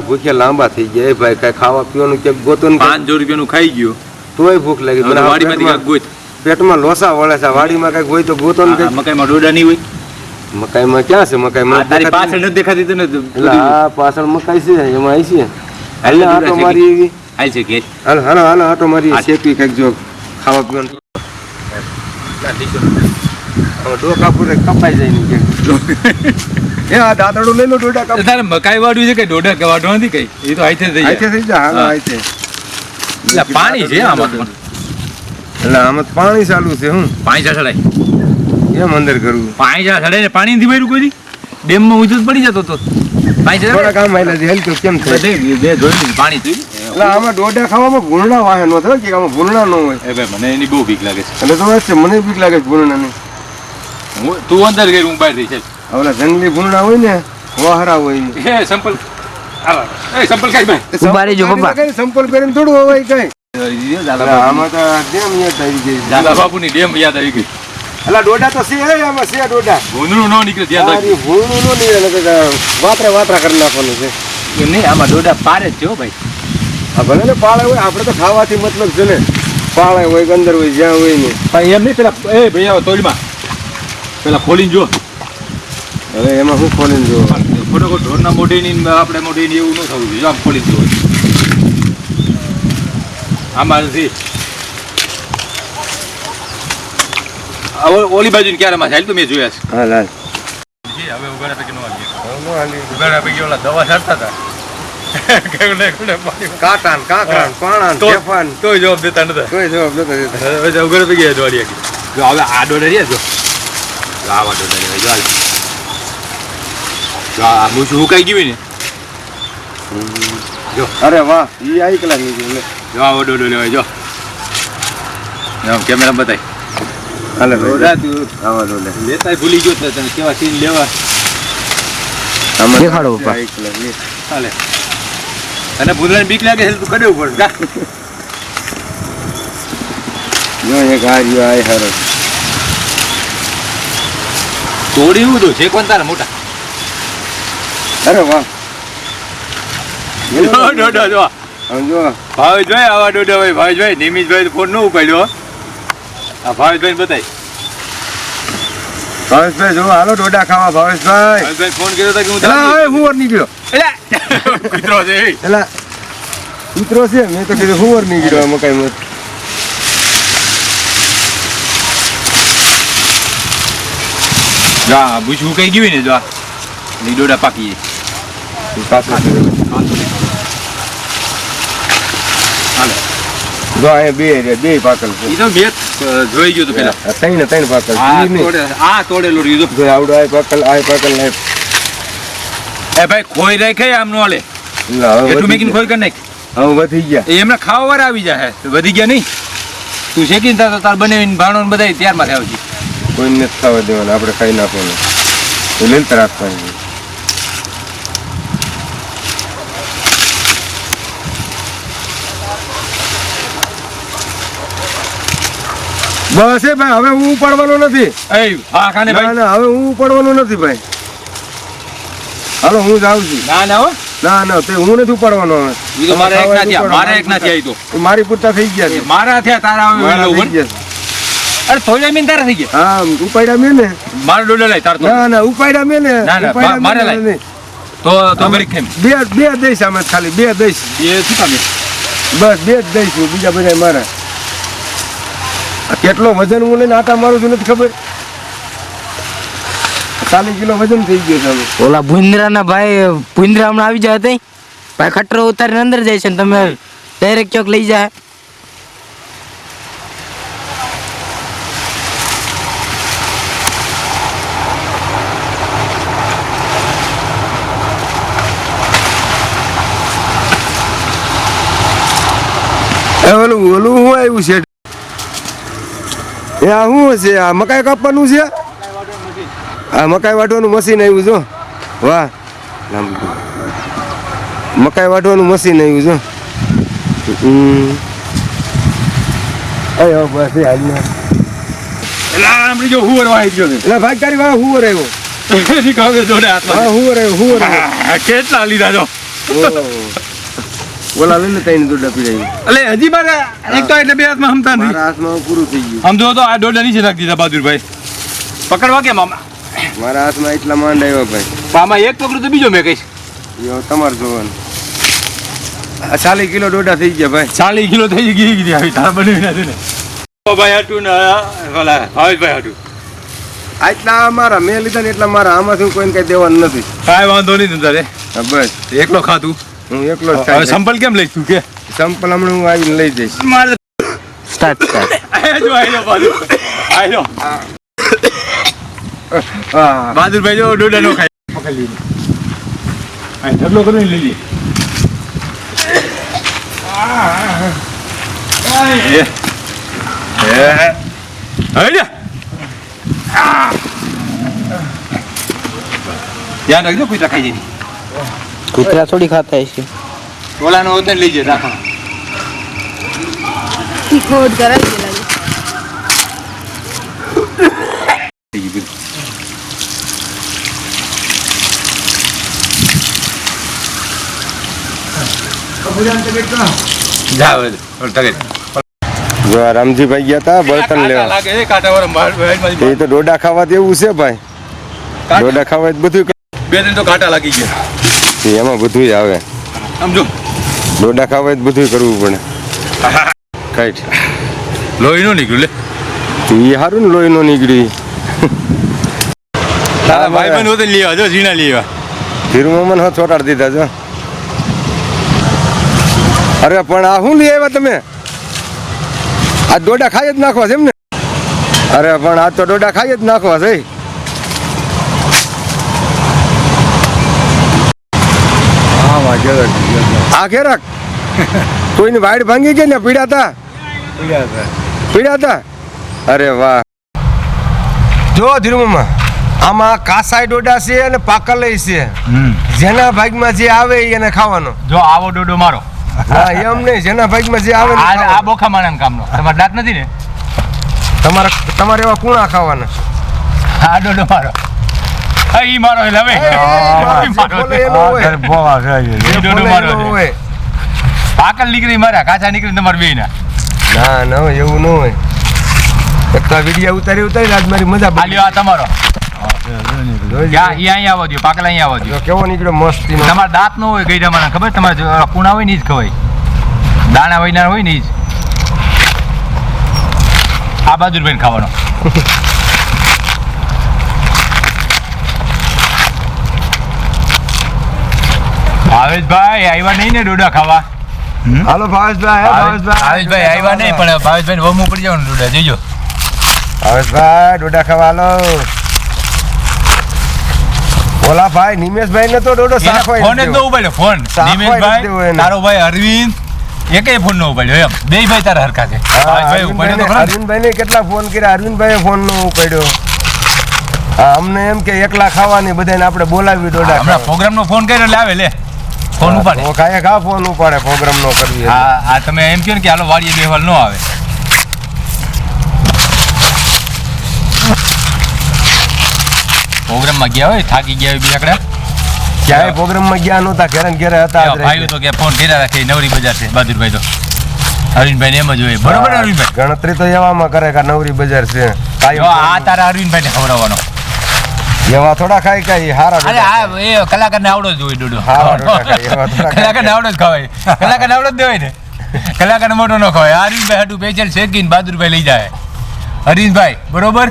ભૂખ્યા લાંબા થઈ ગયા. એ ભાઈ કઈ ખાવા પીવાનું કે? ગોતું પાંચસો રૂપિયાનું ખાઈ ગયું. તોય ભૂખ લાગી. મને વાડીમાંથી ગોત. પેટમાં લોસા વળે છે. વાડીમાં કઈ ગોય તો ગોતો ને મકાઈમાં ડોડા નહીં હોય. મકાઈમાં ક્યાં છે? મકાઈમાં તારી પાછળ નથી દેખાતી તને આ પાછળ મકાઈ છે. એમાં આવી છે. હાલ આટો મારી એવી. હાલ છે કે? હાલ હાલ હાલો આટો મારી હા. શેકવી કંઈક જો ખાવા પીવાનું. ડોકા પૂરે કપાઈ જાય ને. એ આ દાંતરડું લઈ લો ડોડા કપ તારે મકાઈ વાડ્યું છે કે ડોડા કે વાડવા નથી કઈ? એ તો આઈથે થઈ આઈથે થઈ જાય હાલો હા. આઈથે એટલે પાણી છે આમાં એટલે આમાં પાણી ચાલુ છે હું. પાણી ચા ચડાય. એમ અંદર કરું પાણી ને પાણી નથી ભર્યું કોઈ દી? ડેમમાં ઊંચું પડી જતો તો. થોડા કામ આવેલા છે હેલ કેમ થાય? બે જોઈ પાણી જોયું એટલે આમાં ડોડા ખાવામાં ભૂલણા વાહન નો થાય કે આમાં ભૂલણા ન હોય. એ ભાઈ મને એની બહુ બીક લાગે છે. એટલે તો વાત છે મને બીક લાગે છે ભૂલણાની હું તું અંદર ગઈ હું બહાર રહી છે ઓલા જંગલી ભૂંડા હોય ને વહારા હોય એ સંપલ એ સંપલ કઈ ભાઈ. ઊભા જો બાપા કઈ સંપલ કરીને થોડું હોય કઈ. આમાં તો ડેમ યાદ આવી ગઈ. દાદા બાપુની ડેમ યાદ આવી ગઈ. અલા ડોડા તો છે હે આમાં છે ડોડા. ભૂંડું ન નીકળે ત્યાં તક. ભૂંડું નો નીકળે તો વાતરા વાતરા કરી નાખવાનું છે. નહીં આમાં ડોડા પારે જ છે ભાઈ. આ ભલે ને પાળે હોય આપણે તો ખાવાથી મતલબ છે ને. પાળે હોય અંદર હોય જ્યાં હોય ને. એમ નહીં પેલા એ ભાઈ આવો તોડમાં પેલા ખોલીને જો હવે એમાં શું ખોલીને જો ફટોફટ ઢોરના મોઢેની આપણે મોઢેની એવું ન થવું જોઈએ. આમ ખોલીને જો આમાં નથી. આ ઓલી બાજુ ક્યારે માં તો મેં જોયા છે. હા લાલ. હવે ઉગાડા પૈકી નો આવી ઉગાડા પૈકી ઓલા દવા છાંટતા હતા. કેવડે કેવડે પાણી કાંટા ને કાંકરા ને પાણા ને તો- ઢેફા ને તોય જવાબ દેતા નતા. કોઈ જવાબ નતો. દેતા હવે દોડી આગી જો હવે આ દોડે રહ્યા જો. જો આવા દોડે રહ્યા જો. જો આ મૂછું હુકાઈ ગયું ને જો અરે વાહ ઈ આઈ કલાકની લે જો આવો ડોડો લેવાય જો કેમેરા બતાય હાલે ભાઈ તું આવા ડોલે લેતાય ભૂલી ગયો તો તને કેવા સીન લેવા દેખાડો પપ્પા. આઈ કલાકની. હાલે અને ભૂલવાની બીક લાગે છે તું કડવું પડે કા જો એક આ રહ્યો આ હારો તોડી એવું તો છે કોણ તારા મોટા? અરે વાહ. ડોડો જો ભાવેશભાઈ આવા ડોડો ભાઈ ભાવેશભાઈ નિમિતભાઈ ફોન ન ઉપાડ્યો આ ભાવેશભાઈ બતાય. ભાવેશભાઈ જો હાલો ડોડા ખાવા ભાવેશભાઈ. ભાવેશભાઈ ફોન કર્યો હતો કે હું હવે જાઉં હુવર નીકળ્યો? છું. કૂતરો છે. એ. કૂતરો છે? મેં તો કીધું હુવર નીકળ્યો? આ મકાઈમાં જો ભૂસ ઉકાઈ ગયું ને જો આ ની ડોડા પાકી બે બે પાકલ ઈ તો બે જોઈ ગયું તો પેલા ત્રણે ત્રણ પાકલ. આ તોડેલો રહ્યો જો આવડો આ પાકલ આ પાકલ ને એ ભાઈ ખોઈ રાખે આમ નો લા, એટલું મેકીને ખોઈ કરી નાખ. હવે વધી ગયા એમને ખાવા વાળા આવી જાય વધી ગયા નહીં તું શેકીને તાર તાર બનાવીને ભાણો બધાય ત્યારમાં આવજી કોઈને નથી થવા દેવાના આપણે ખાઈ નાખવાનું. લીલતા રાખવાની. બસ એ ભાઈ હવે હું ઉપાડવાનો નથી. હવે હું ઉપાડવાનો નથી ભાઈ. હાલો હું જાઉં છું. ના ના હો. ના ના તે હું નથી ઉપાડવાનો. હવે ઈ એક ના થયા ઉપાડો, એક ના થયા ઈ તો. એ મારી પૂરતા થઈ ગયા છે. મારા થયા તારા મારા થઈ ગયા. અરે થોડા મેં તારા થઈ ગયા. હા ઉપાડ્યા મેં ને. મારો ડોડો લઈ તાર તો. ના ના ઉપાડ્યા મેં ને. ના, ના, મારે લઈ તો તો ઘડીક ખાઈમ. બે બે દઈશ આમાં ખાલી બે દઈશ. એ શું કામ બસ બે જ દઈશું બીજા બધા મારા. કેટલો વજન હું લઈને આટા મારું છું નથી ખબર? ચાલીસ કિલો વજન થઈ ગયો છે હવે. ઓલા ભુંદરાના ભાઈ ભુંદરા હમણાં આવી જાય તઈ? ભાઈ ખટરો ઉતારીને અંદર જાય છે ને તમે ડાયરેક્ટ ચોક લઈ જાય. ઓલું ઓલું શું આવ્યું છે? એ આ શું છે? આ મકાઈ કાપવાનું છે? આ મકાઈ વાટવાનું મશીન આવ્યું જો. વાહ. મકાઈ વાટવાનું મશીન આવ્યું જો. છે. કેટલા લીધા જો. ઓલા લઈને દોડા પીડાઈ. એટલે હજી મારે એક તો એટલે બે હાથમાં હમતા નહીં મારા હાથમાં પૂરું થઈ ગયું. સમજો તો આ દોડા નીચે રાખી દીધા બહાદુરભાઈ. પકડવા કે મામા મારા હાથમાં એટલા માંડ આવ્યા ભાઈ. આમાં એક પકડું તો બીજો મેં કહીશ. યો તમારે જોવાનું. ચાલીસ કિલો દોડા થઈ ગયા ભાઈ. ચાલીસ કિલો થઈ ગઈ ગઈ આવી તારા બનાવી નાખી ને. ભાઈ હાટું ને ઓલા ભાવેશભાઈ હાટું. આટલા મારા મેં લીધા ને એટલા મારા. આમાંથી કોઈને કઈ દેવાનું નથી. કાંઈ વાંધો નહીં તારે. બસ. એકલો ખાતું હું એકલો જ હવે ખાઈ સંપલ કેમ લઈશ તું કે? સંપલ હમણાં હું આવીને લઈ જઈશ. મારે સ્ટાર્ટ સ્ટાર્ટ આયો આયો બહાદુર આયો હા. બહાદુરભાઈ જો ડોડા નો ખાય. પકડી લીધો આ ઢગલો કરીને લઈ લે. એ. એ. હવે ધ્યાન રાખજો કોઈ રખાઈ જાય કૂતરા થોડી ખાતા હશે. ટોલાનો હોત ને લઈ જાય રાખો. ખોટ કરાવી દે લાગે. જા હવે તગે જો આ રામજીભાઈ ગયા હતા બળતણ લેવા. લાગે છે કાંટા વાળા માર ભાઈ એ તો ડોડા ખાવા એવું છે ભાઈ. ડોડા ખાવા બધું બે ત્રણ તો કાંટા લાગી ગયા. કરે. એમાં બધું આવે. સમજો. ડોડા ખાવા બધું કરવું પડે. કઈ લોહી નો નીકળ્યું લે. એ સારું ને લોહી નો નીકળી. તારા ભાઈ બહેન હોતે લેવા જો ઝીણા લેવા ધીરુમામન હો ચોટાડી દીધા જો. અરે પણ આ શું લઈ આવ્યા તમે? આ ડોડા ખાઈ જ નાખવા છે એમ ને અરે પણ આ તો ડોડા ખાઈ જ નાખવા છે. આ ઘેરક કોઈની વાડ ભાંગી ગઈ ને પીડાતા પીડાતા પીડા અરે વાહ. જો ધીરુમામા આમાં કાસાઈ ડોડા છે અને પાકલઈ છે. જેના ભાગમાં જે આવે એને ખાવાનો. જો આવો ડોડો મારો. હા એમ નહીં જેના ભાગમાં જે આવે આ. બોખા માણા કામનો. તમારે દાંત નથી ને? તમારે તમારે એવા કુણા ખાવાના આ ડોડો મારો. ઈ મારો હવે. હોય. છે. હોય. પાકલ નીકળી મારા કાચા નીકળી તમારે બે ના ના ના એવું ન હોય. એક તો વીડિયો ઉતારી ઉતારી આજ મારી મજા આ આ તમારો. અહીંયા આવવા દો પાકલ અહીંયા આવવા દો કેવો નીકળ્યો મસ્તી નો તમારે દાંત નો હોય ગઈડા માણસ ખબર? તમારે કુણા હોય ને જ ખવાય. દાણા વૈના હોય ને જ. આ બહાદુરભાઈ ખાવાનો. ભાવેશભાઈ આવ્યા નહીં ને ડોડા ખાવા? હાલો ભાવેશભાઈ ભાવેશભાઈ. ભાવેશભાઈ આવ્યા નહીં પણ ભાવેશભાઈ વમ ઉપડી જાવ ડોડા જોજો. ભાવેશભાઈ ડોડા ખાવા હાલો. ઓલા ભાઈ નિમેશભાઈ ને તો ડોડો હોય ફોન જ ન ઉપાડ્યો ફોન. નિમેશભાઈ તારો ભાઈ અરવિંદ એકેય ફોન નો ઉપાડ્યો એમ. બે ભાઈ તારા હરખા છે. ભાઈ ઉપાડ્યો તો ખરા અરવિંદભાઈ ને કેટલા ફોન કર્યા? અરવિંદભાઈ ફોન નો ઉપાડ્યો. અમને એમ કે એકલા ખાવાની બધાને આપણે બોલાવી હમણાં પ્રોગ્રામ નો ફોન કર્યો એટલે આવે લે. ફોન ઉપાડે. કાય કા ફોન ઉપાડે પ્રોગ્રામ નો કરીએ. હા આ તમે એમ કહો ને કે હાલો વાડીએ બેહવાલ નો આવે. પ્રોગ્રામમાં ગયા હોય થાકી ગયા હોય બીજાકડા ક્યાંય પ્રોગ્રામમાં ગયા નહોતા ઘરે ને હતા જ ભાઈ તો કે ફોન ઘેરા રાખે નવરી બજાર છે બહાદુરભાઈ તો. અરવિંદભાઈ એમ જ હોય બરોબર અરવિંદભાઈ? ગણતરી તો એવામાં કરે કે નવરી બજાર છે. આ તારા અરવિંદભાઈ ને ખવડાવવાનો. એવા થોડા ખાય ખાઈ હારા અરે આ એ કલાકાર ને આવડો જ હોય ડોડો હારા ડોડા એવા થોડા ને આવડો જ ખવાય. કલાકારને આવડો જ દેવાય ને. કલાકાર ને મોટો ન ખવાય. હરીશભાઈ હાટુ પેચર શેકીને બહાદુરભાઈ લઈ જાય. હરીશભાઈ બરોબર?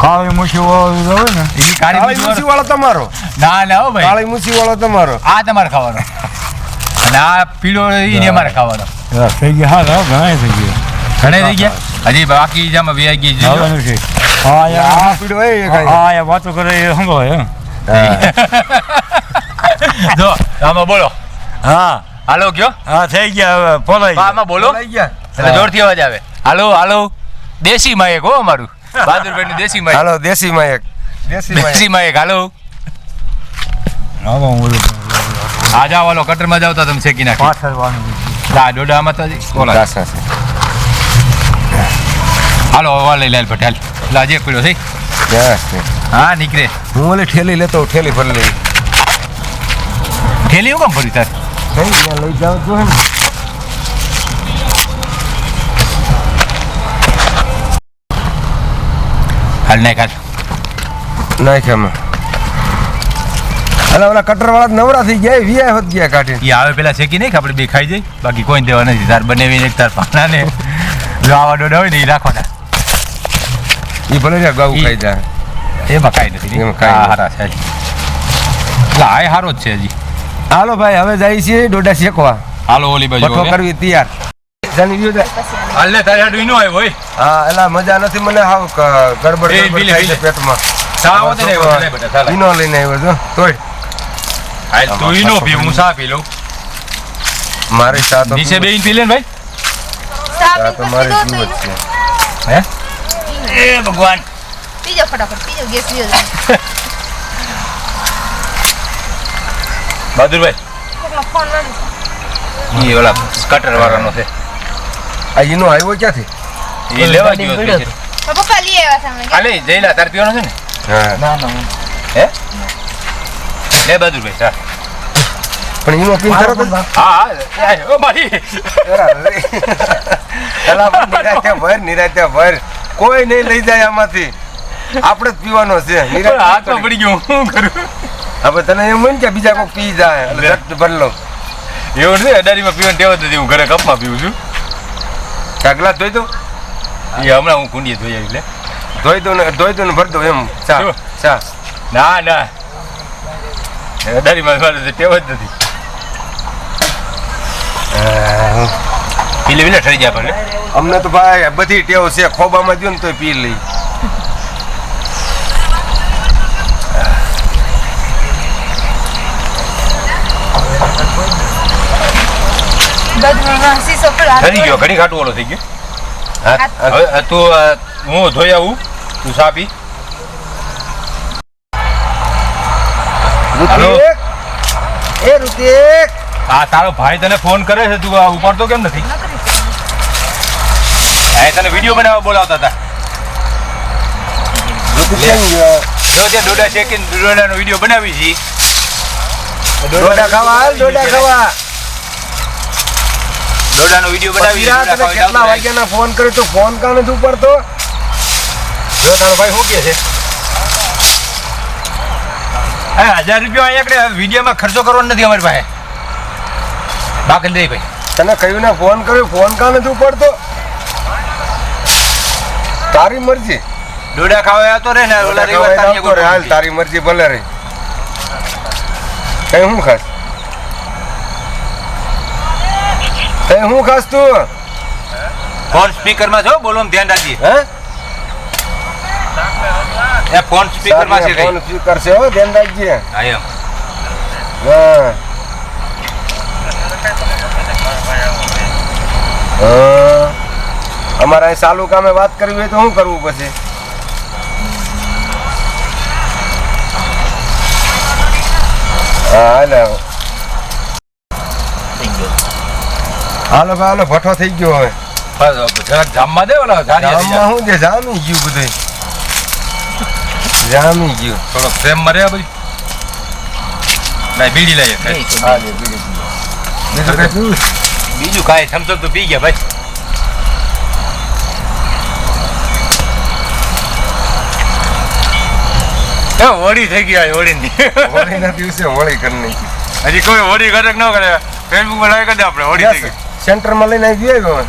કાળી મૂછી વાળો હોય ને? એ કાળી વાળો- તમારો? ના ના હો ભાઈ. કાળી વાળો તમારો? આ તમારે ખાવાનો. અને આ પીળો ઈ અમારે ખાવાનો. થઈ ગયા. હા હા, ઘણા થઈ ગયા. ઘણે થઈ ગયા? હજી બાકી જામાં વ્યાઈ ગઈ છે. હા યાર. આ પીડો એ હા યાર વાતો કરે એ સંભળાય એમ. જો આમાં બોલો. હા. હાલો કયો? હા થઈ ગયા હવે પોલાઈ ગયા. આમાં બોલો. એટલે જોરથી અવાજ આવે. હાલો હાલો. દેશી માયક હો અમારું. બહાદુરભાઈ નું દેશી માયક. હાલો દેશી માયક. એક દેશી માયક. હાલો. હું આજા વાલો કટરમાં જાવ તો તમે શેકી નાખી. પાછળવાનું આ ડોડામાં તો બોલા છે. હાલો હવા લઈ લાલ પટેલ. લાજે પીડ્યો છે. હા નીકળે. હું ઓલે ઠેલી લેતો ઠેલી ભરી લઈ. ઠેલી હું કામ ભરી તાર? લઈ જાવ તો હે ને. હાલ નાખ હાલ. નાખ એમાં. અલા ઓલા કટર વાળા નવરા થઈ ગયા વીઆઈ હોત ગયા કાઢી. એ આવે પેલા શેકી નહીં આપણે બે ખાઈ જઈ બાકી કોઈ દેવા નથી તાર બનાવીને એક તાર પાનાને જો આવા ડોડા હોય ને એ રાખવાના. એ ભલે ઈ- ખાઈ જાય એમાં કાંઈ નથી હા હારા છે. એટલે આ હારો જ છે હજી હાલો ભાઈ હવે જાય છે ડોડા શેકવા હાલો ઓલી બાજુ હવે. કરવી તૈયાર જાની ગયો જા. હાલ ને તારે હાડું ઈનો આવ્યો હોય હા એલા મજા નથી મને હાવ ગડબડ એ થાય છે. પેટમાં સાવ ને લે બેટા, ચાલ. ઈનો લઈને આવ્યો છો તોય હાલ તું ઈનો પી હું ચા પી લઉં મારી સા તો નીચે બેહીને પી લે ને ભાઈ સા તો મારી જીવ છે હે એ ભગવાન પીજો ફટાફટ પીજો ગેસ પીજો. બહાદુરભાઈ ફોન ઈ ઓલા કટર વાળાનો છે આ ઈનો આવ્યો ક્યાંથી એ લેવા ગયો છે. પપ્પા લઈ આવ્યા સામે હાલે જઈલા તાર પીવાનો છે ને હા ના ના હે લે બહાદુરભાઈ ચા પણ એનો પીન કરો તો હા હા એ, ઓ મારી એલા પણ નિરાતે ભર નિરાતે ભર કોઈ નહીં લઈ જાય આમાંથી. આપણે જ પીવાનો છે. હાથમાં પડી. ગયું હું કરું? હવે તને એમ હોય ને કે બીજા કોઈ પી જાય રક્ત ભરલો ભર એવું નથી અડારીમાં પીવાનું ટેવ જ નથી. હું ઘરે કપમાં પીવું છું. કાગલા ધોઈ દો એ હમણાં હું કુંડીએ ધોઈ આવી લે. ધોઈ દો ને ધોઈ દો ને ભર દો એમ. ચા ચા. ના ના. અડારીમાં મારે ટેવ જ નથી. પીલે પીલે ઠરી જાય ભલે અમને તો ભાઈ બધી ટેવ છે ખોબામાં જો ને તો પી લઈ. ગયો ઘણી ખાટું ઓલો થઈ ગયો. તું હું ધોઈ આવું તું સા પી. હાલો. ઋતિક એ ઋતિક હા તારો ભાઈ તને ફોન કરે છે તું ઉપાડતો કેમ નથી? એ તને વીડિયો બનાવવા બોલાવતા હતા? જો તે ડોડા શેકીને ડોડાનો વીડિયો બનાવી છે. ડોડા ખાવા હાલ ડોડા ખાવા. ડોડાનો વીડિયો બનાવી તને કેટલા વાગ્યાના ફોન કર્યો તો ફોન કાં નથી ઉપાડતો? જો તારો ભાઈ શું કે છે? હા હજાર રૂપિયા અહીંયા આગળ વિડીયોમાં ખર્ચો કરવાનો નથી અમારી પાસે. બાકી દે ભાઈ. તને કહ્યું ને ફોન કર્યો ફોન કાં નથી ઉપાડતો? તારી મરજી. ડોડા ખાવા આવતો રે ને ઓલા ખાવા આવતો રે, હાલ તારી મરજી ભલે રે. કઈ હું ખાસ? કઈ હું ખાસ તું? ફોન સ્પીકરમાં જો બોલો ધ્યાન રાખજે. હે? ફોન સ્પીકરમાં છે ફોન સ્પીકર છે હો ધ્યાન રાખજે. હા એમ. હા. અમારે અહીં સાલું કામે વાત કરવી હોય તો શું કરવું પછી? હાલે. હાલો ભાઈ હાલો ભઠ્ઠો થઈ ગયો હવે. જરાક જામમાં દે ઓલા. ગામમાં શું છે? જામી ગયું બધું. જામી ગયું. થોડોક ફ્રેમ મરે ભાઈ બધી. બીડી લઈએ. હાલે બીજું કઈ? પીવું છે? બીજું કાંઈ? થમ્સ તો પી ગયા ભાઈ. હોળી થઈ ગયા હોળીની. હોળીના દિવસે હોળી કરી હજી કોઈ હોળી કરે કે ન કરે ફેસબુકમાં લાઈક કરી આપણે હોળી થઈ ગઈ. સેન્ટરમાં લઈને આવી ગયો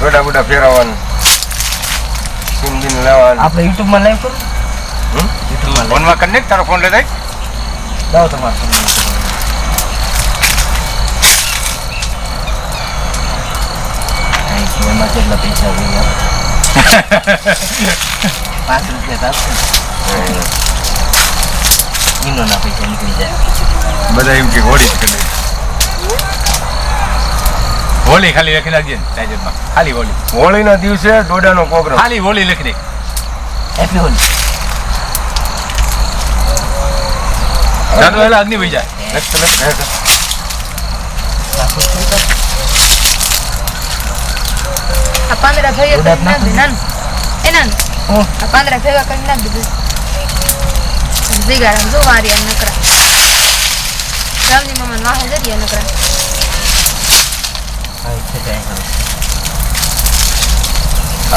ગોડા બોડા ફેરવવાનું. સિંદીને લેવાનું આપણે યુટ્યુબમાં લાઈવ કરું? યુટ્યુબમાં ફોનમાં કનેક્ટ તારો ફોન લેતા દાવ તમારે એમાં કેટલા પૈસા પાંચ રૂપિયા આપશે ઈનોના પૈસા નીકળી જાય બધા એમ કે હોળી કરી હોળી ખાલી લખી નાખજે ને ટાઈજરમાં ખાલી હોળી. હોળીના દિવસે દોડાનો પ્રોગ્રામ. ખાલી હોળી લખી દે. હેપી હોળી એટલે અગ્નિ ભાઈ જાય. લખ લખ, પાંદડા ભેગા ઉડાડ કરી નાખ દે નાનું. એ નાન. પાંદડા ભેગા કરી નાખ દે ભેગાડા જો વારી આમ નકરા. રાવજી મામા વાહે જરીએ નકરા.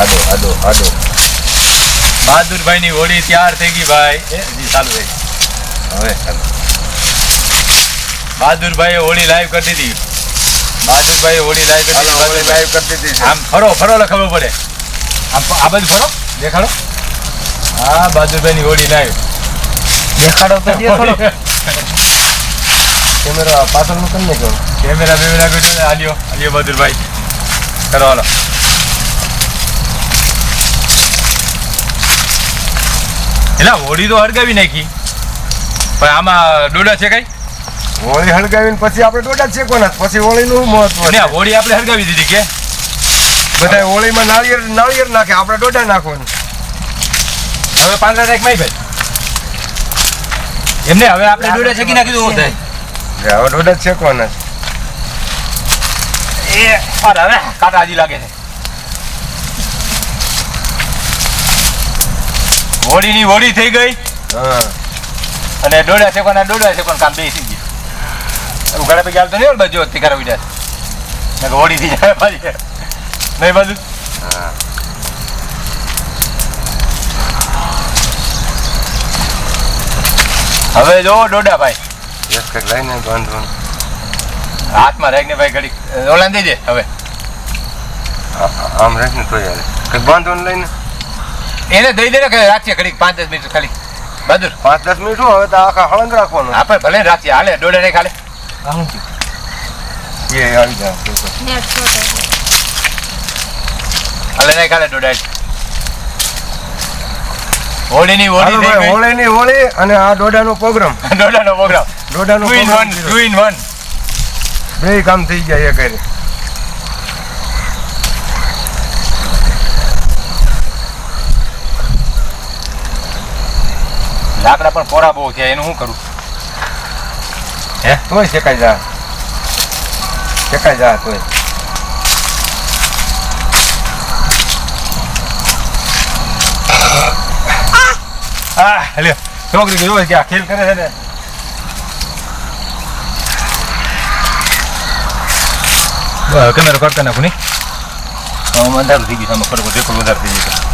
આદો આદો આડો બહાદુરભાઈ ની હોળી તૈયાર થઈ ગઈ ભાઈ. એ હજી ચાલુ રહી હવે ચાલુ. બહાદુરભાઈએ હોળી લાઈવ કરી દીધી. બહાદુરભાઈએ હોળી લાઈવ કરી દીધી. હોળી લાઈવ કરી દીધી આમ ફરો ફરો લખવું ખબર પડે આમ આ બાજુ ફરો દેખાડો. હા બહાદુરભાઈ ની હોળી લાઈવ દેખાડો તો દે થોડો. કેમેરા પાછળનું કરી નાખ્યો. કેમેરા બેમેરા કોઈ આલ્યો આલ્યો બહાદુરભાઈ. કરો હાલો. એલા હોળી તો હળગાવી નાખી. પણ આમાં ડોડા છે કઈ? હોળી હળગાવીને પછી આપણે ડોડા છે કોના? પછી હોળીનું શું મહત્વ ને હોળી આપણે હળગાવી દીધી કે? બધા હોળીમાં નાળિયેર નાળિયેર નાખે આપણે ડોડા નાખવાનું. હવે પાંદડા ટેક માઈ ભાઈ. એમને હવે આપણે ડોડા છેકી નાખી દઉં થાય હવે ડોડા જ શેકવાના છે. એ અરે હવે કાંટા હજી લાગે છે. હોળીની હોળી થઈ ગઈ. હા. અને ડોડા શેકવાના ડોડા શેકવાનું કામ બે થઈ ગયું. ઉઘાડા પૈકી હાલતો નહીં બાજુ તીકાર વિડા હોળી થઈ જાય પાછી. નહીં બાજુ હવે જો ડોડા ભાઈ એક કંઈક લઈને બાંધો હાથમાં રાખને ભાઈ ઘડી ઓલાન દઈ દે હવે આમ રાખને તો યાર. કંઈક બાંધો લઈને? એને દઈ દે ને કે રાખીએ ઘડીક પાંચ દસ મિનિટ ખાલી. બહાદુર. પાંચ દસ મિનિટ હવે તો આખા હળંગ રાખવાનું. આપણે ભલે રાખીએ હાલે ડોડા નહીં ખાલે. એ આવી જાય. હાલે નહીં ખાલે ડોડા હોળીની હોળી ભાઈ હોળીની હોળી અને આ ડોડાનો પ્રોગ્રામ. ડોડાનો programme. ડોડાનો two in one two in one બે કામ થઈ ગયા એ કરી લાકડા પણ પોરા બહુ છે એનું શું કરું? હે? તોય શેકાઈ જા. શેકાઈ જા તોય. હા, લ્યો. છોકરી જોયો કે આ ખેલ કરે છે ને? કેમેરો કરતા નાખું નહીં. મંદાર થઈ ગયું સામે ખરેખર વધારે થઈ ગયું